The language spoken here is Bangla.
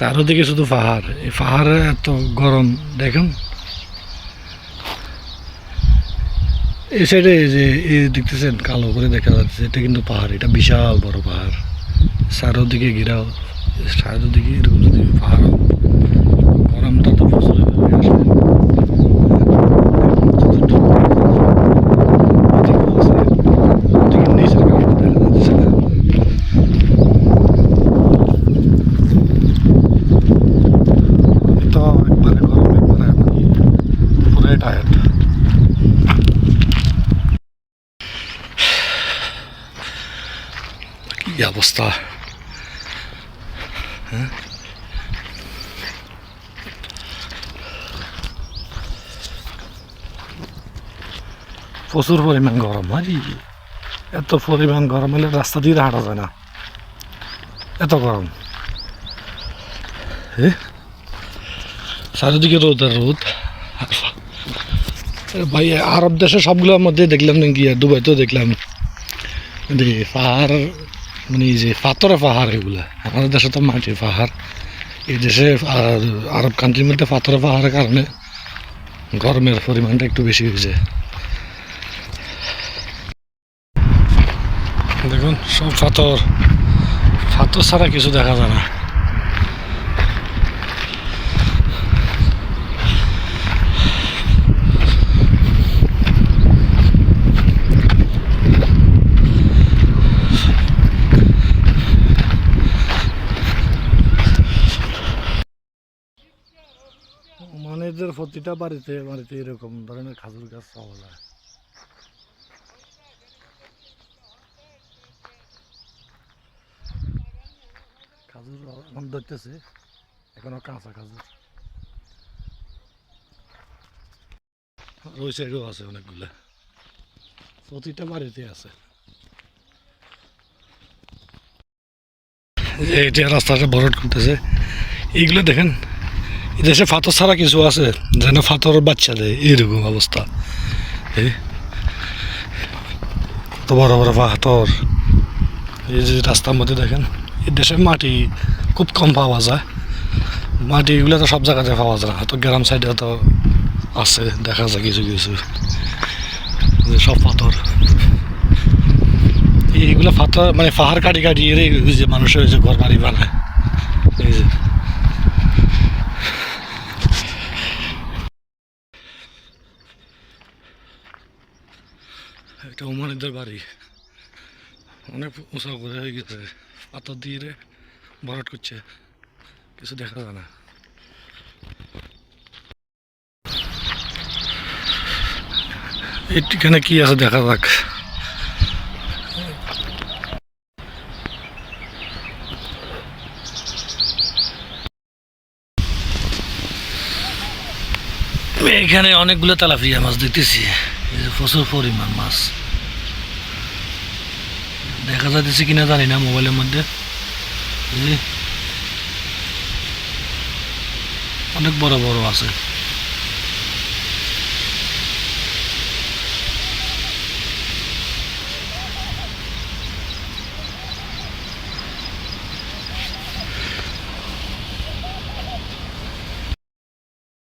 চারোদিকে শুধু পাহাড়। এই পাহাড়ে এত গরম, দেখেন। এই সাইডে যে, এই দেখতেছেন, কালো করে দেখা যাচ্ছে, এটা কিন্তু পাহাড়, এটা বিশাল বড় পাহাড়। চারোদিকে ঘেরাও, চারোদিকে এরকম যদি পাহাড় গরমটা তো প্রচুর এভাবে আসে। চতুর্দিকে আছে, ওদিকে নিচের কাউকে দেখা যাচ্ছে না। তো একবারে গরম একবারে আমি পুরাই টায়ার্ড কি অবস্থা? হ্যাঁ? প্রচুর পরিমাণ গরম হারি এত পরিমাণ গরম হলে রাস্তা দিয়ে হাঁটা যায় না। এত গরম। হ্যাঁ চারিদিকে রোদ আর রোদ। ভাই, আরব দেশে সবগুলোর মধ্যে দেখলাম নাকি, আর দুবাইতেও দেখলাম। এই পাহাড় মানে যে পাথরে পাহাড় এগুলা, আমাদের দেশে তো মাটির পাহাড়। এই দেশে আর আরব কান্ট্রির মধ্যে পাথরে পাহাড়ের কারণে গরমের পরিমাণটা একটু বেশি হয়েছে। দেখুন, সব পাথর। পাথর ছাড়া কিছু দেখা যায় না। মানেদের প্রতিটা বাড়িতে বাড়িতে এরকম ধরনের খাজুর গাছ পাওয়া যায়। খাজুর এখন ধরতেছে, এখনও কাঁচা খাজুর। ওই সাইডেও আছে অনেকগুলা। প্রতিটা বাড়িতে আছে। যে রাস্তাটা ভরট করতেছে, এইগুলো দেখেন দেশে ফাতর ছাড়া কিছু আছে? যেন ফাতর বাচ্চা দেয়, এইরকম অবস্থা। কত বড় বড় পাথর এই যে রাস্তার মধ্যে দেখেন, এই দেশে মাটি খুব কম পাওয়া যায়। মাটি এগুলো তো সব জায়গাতে পাওয়া যায় না। তো গ্রাম সাইডে তো আছে, দেখা যায় কিছু কিছু। সব পাথর এইগুলো পাথর মানে পাহাড় কাটি কাটি যে মানুষের যে ঘর বাড়ি বানায় এই যে এটা ওমানিদের বাড়ি। অনেক উঁচা করে হয়ে গেছে। পাথর দিয়ে ভরাট করছে। কিছু দেখা যায় না। এখানে কি আছে দেখা যাক। এখানে অনেকগুলো তেলাপিয়া মাছ দেখতেছি। প্রচুর পরিমাণ মাছ। দেখা যাচ্ছে কিনা জানি না মোবাইলের মধ্যে। অনেক বড় বড় আছে।